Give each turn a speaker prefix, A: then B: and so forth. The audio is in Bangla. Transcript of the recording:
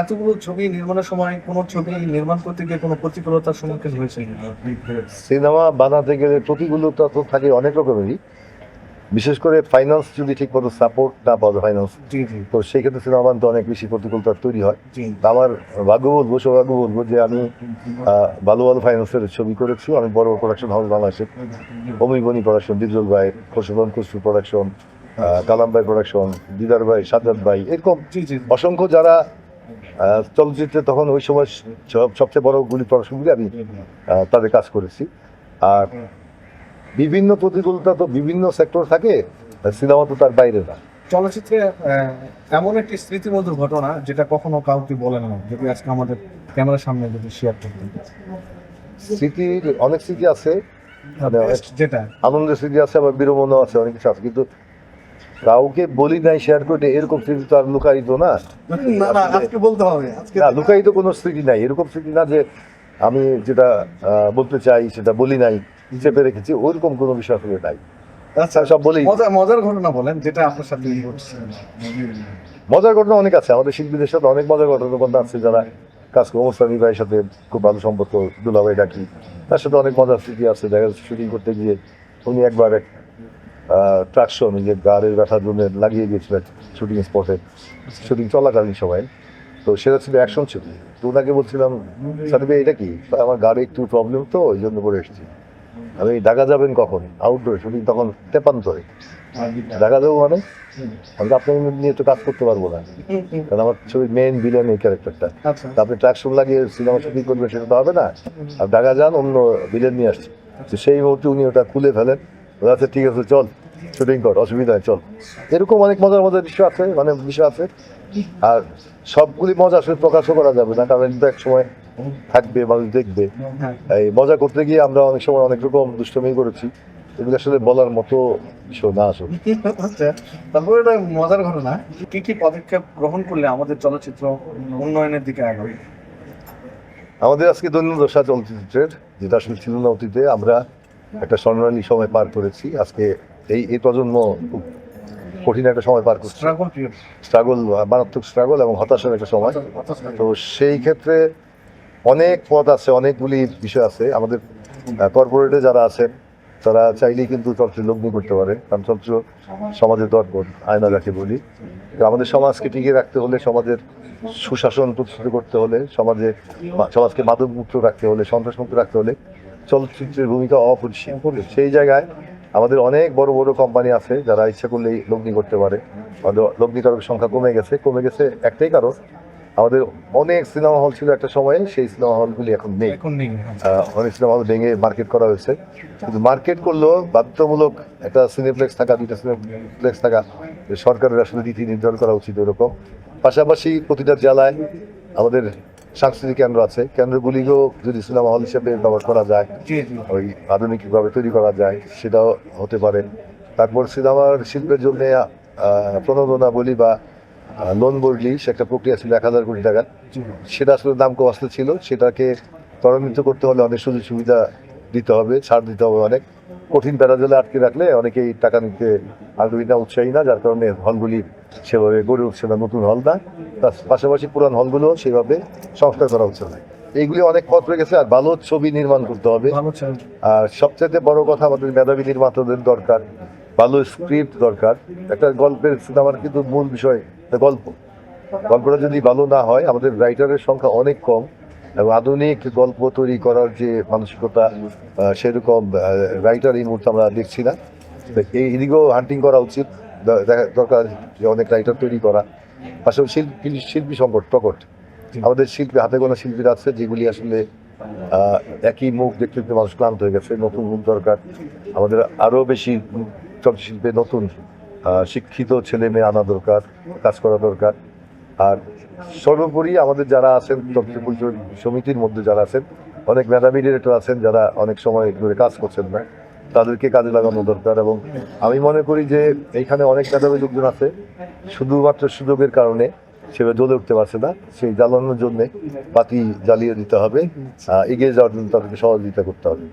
A: এতগুলো ছবি নির্মাণের সময় কোনো ছবি নির্মাণ করতে গিয়ে কোনো প্রতিকূলতার সম্মুখীন হয়েছে
B: সিনেমা বানাতে গেলে প্রতিকূলতা তো থাকে অনেক রকমেরই। বিশেষ করে ফাইন্যান্স যদি ঠিক মতো সাপোর্ট না পাওয়া যায় ফাইন্যান্স তো সেই ক্ষেত্রে সিনেমা বানাতে অনেক বেশি প্রতিকূলতা তৈরি হয়। আমার ভাগ্য বলব সৌভাগ্য বলব যে আমি ভালো ভালো ফাইন্যান্সের ছবি করেছি। অনেক বড় বড় প্রোডাকশন হাউস বাংলাদেশে অমিবনী প্রোডাকশন ডিজল ভাই খোসবন খসরু প্রোডাকশন কালাম ভাই প্রোডাকশন দিদার ভাই সাজ্জাদ ভাই এরকম অসংখ্য যারা চলচ্চিত্রে তখন ওই সময় সব- সবচেয়ে বড় গুলি প্রোডাকশনগুলি আমি তাদের কাজ করেছি। আর বিভিন্ন প্রতিকূলতা তো বিভিন্ন সেক্টর থাকে সিনেমা তো তার বাইরে না।
A: চলচ্চিত্রে এমন একটি স্মৃতিমধুর ঘটনা যেটা কখনো কাউকে বলে না যদি আজকে আমাদের ক্যামেরার সামনে যদি শেয়ার করতেন
B: স্মৃতির অনেক স্মৃতি আছে মানে
A: যেটা।
B: আনন্দের স্মৃতি আছে আবার বিরমণও আছে অনেক কিছু আছে কিন্তু কাউকে বলি নাই শেয়ার করে এরকম স্মৃতি তো আর লুকায়িত না।
A: না আজকে বলতে হবে আজকে
B: না লুকায়িত কোনো স্মৃতি নাই। এরকম স্মৃতি না যে আমি যেটা বলতে চাই সেটা বলি নাই চেপে রেখেছি ওইরকম কোনো বিষয় আসলে নাই।
A: আচ্ছা
B: সব বলেই
A: মজার মজার ঘটনা বলেন যেটা আপনার সাথে
B: মজার ঘটনা অনেক আছে আমাদের শিল্পীদের সাথে অনেক মজার ঘটনা ঘটনা আছে যারা কাজ করে। মোস্তানি ভাইয়ের সাথে খুব ভালো সম্পর্ক দুলাভাই ডাকি তার সাথে অনেক মজার স্মৃতি আছে। দেখা যাচ্ছে শুটিং করতে গিয়ে উনি একবার ট্রাকশন যে গাড়ির ব্যথার জন্য লাগিয়ে গিয়েছিলেন শুটিং স্পটে শুটিং চলাকালীন সবাই তো সেটা ছিল অ্যাকশন ছবি তো ওনাকে বলছিলাম ভাই এটা কি? আমার গাড়ি একটু প্রবলেম তো ওই জন্য করে এসেছি। আমি ঢাকা যাবেন কখন? আউটডোরে শুটিং তখন তেপান্তরে ঢাকা যাব মানে? আমি আপনাকে নিয়ে তো কাজ করতে পারব না। কারণ আমার ছবির মেইন ভিলেন এই ক্যারেক্টারটা
A: আচ্ছা।
B: তা আপনি ট্রাকশন লাগিয়ে সিনেমা শুটিং করবেন সেটা তো হবে না। আর ঢাকা যান অন্য ভিলেন নিয়ে আসছে। তো সেই মুহূর্তে উনি ওটা খুলে ফেলেন। আচ্ছা ঠিক আছে চল শুটিং কর অসুবিধা নেই চল। এরকম অনেক মজার মজার দৃশ্য আছে মানে বিষয় আছে। আর সবগুলি মজা আসলে প্রকাশও করা যাবে না কারণ এক সময় থাকবে মানুষ দেখবে। এই মজা করতে গিয়ে আমরা অনেক সময় অনেক রকম দুষ্টমি করেছি। এগুলো আসলে বলার মতো বিষয় না আসলে।
A: তারপরে এটা মজার ঘটনা কি কি পদক্ষেপ গ্রহণ করলে আমাদের চলচ্চিত্র উন্নয়নের দিকে আগাবে?
B: আমাদের আজকে দৈনন্দিন দশা চলচ্চিত্রের যেটা আসলে ছিল না অতীতে আমরা একটা স্বর্ণালী সময় পার করেছি। আজকে এই এই প্রজন্ম খুব কঠিন একটা সময় পার করছে।
A: স্ট্রাগল
B: স্ট্রাগল মারাত্মক স্ট্রাগল এবং হতাশার একটা সময়। তো সেই ক্ষেত্রে অনেক পথ আছে অনেকগুলি বিষয় আছে। আমাদের কর্পোরেটে যারা আছেন তারা চাইলেই কিন্তু চলচ্চিত্র লগ্নি করতে পারে। কারণ চলচ্চিত্র সমাজের দর্পণ আয়না যাকে বলি। আমাদের সমাজকে টিকিয়ে রাখতে হলে সমাজের সুশাসন প্রতিষ্ঠিত করতে হলে সমাজে সমাজকে মাদক মুক্ত রাখতে হলে সন্ত্রাস মুক্ত রাখতে হলে চলচ্চিত্রের ভূমিকা অপরিসীম। সেই জায়গায় আমাদের অনেক বড় বড় কোম্পানি আছে যারা ইচ্ছা করলেই লগ্নি করতে পারে। আমাদের লগ্নিকারকের সংখ্যা কমে গেছে। কমে গেছে একটাই কারণ আমাদের অনেক সিনেমা হল ছিল একটা সময়ে সেই সিনেমা হলগুলি এখন নেই।
A: হ্যাঁ।
B: অনেক সিনেমা হল ভেঙে মার্কেট করা হয়েছে। কিন্তু মার্কেট করলেও বাধ্যতামূলক একটা সিনেপ্লেক্স থাকা দুইটা সিনেপ্লেক্স থাকা সরকারের আসলে নীতি নির্ধারণ করা উচিত এরকম পাশাপাশি প্রতিটা জেলায় আমাদের সাংস্কৃতিক কেন্দ্র আছে। কেন্দ্রগুলিকেও যদি সিনেমা হল হিসেবে ব্যবহার করা যায় ওই আধুনিকভাবে তৈরি করা যায় সেটাও হতে পারে। তারপর সিনেমার শিল্পের জন্য প্রণোদনা বলি বা লোন বললি সে একটা প্রক্রিয়া ছিল এক হাজার কোটি টাকার। সেটা আসলে দাম কষ্ট ছিল। সেটাকে ত্বরান্বিত করতে হলে অনেক সুযোগ সুবিধা দিতে হবে ছাড় দিতে হবে অনেক। কঠিন প্যারাজলে আটকে রাখলে অনেকেই টাকা নিতে আগ্রহী না উৎসাহী না যার কারণে হলগুলি সেভাবে গড়ে উঠছে না নতুন হল না। তার পাশাপাশি পুরান হলগুলো সেভাবে সংস্কার করা হচ্ছে না এইগুলি অনেক পথ রয়ে গেছে আর ভালো ছবি নির্মাণ করতে হবে। আর সবচেয়ে বড় কথা আমাদের মেধাবী নির্মাতাদের দরকার ভালো স্ক্রিপ্ট দরকার। একটা গল্পের সিনেমার কিন্তু মূল বিষয় গল্প। গল্পটা যদি ভালো না হয় আমাদের রাইটারের সংখ্যা অনেক কম এবং আধুনিক গল্প তৈরি করার যে মানসিকতা সেরকম রাইটার এই মুহূর্তে আমরা দেখছি না। এই এদিকেও হান্টিং করা উচিত। দরকার যে অনেক রাইটার তৈরি করা। পাশাপাশি শিল্পী শিল্পী সংকট প্রকট। আমাদের শিল্পী হাতে গোনা শিল্পীরা আছে যেগুলি আসলে একই মুখ দেখতে দেখতে মানুষ ক্লান্ত হয়ে গেছে নতুন মুখ দরকার। আমাদের আরও বেশি চলচ্চিত্রে নতুন শিক্ষিত ছেলে মেয়ে আনা দরকার কাজ করা দরকার। আর সর্বোপরি আমাদের যারা আছেন চলচ্চিত্র সমিতির মধ্যে যারা আছেন অনেক মেধাবী ডিরেক্টর আছেন যারা অনেক সময় ধরে কাজ করছেন না। তাদেরকে কাজে লাগানো দরকার এবং আমি মনে করি যে এইখানে অনেক মেধাবী লোকজন আছে, শুধুমাত্র সুযোগের কারণে সেভাবে জ্বলে উঠতে পারছে না, সেই জ্বালানোর জন্য পাতি জ্বালিয়ে দিতে হবে এগিয়ে যাওয়ার জন্য তাদেরকে সহযোগিতা করতে হবে।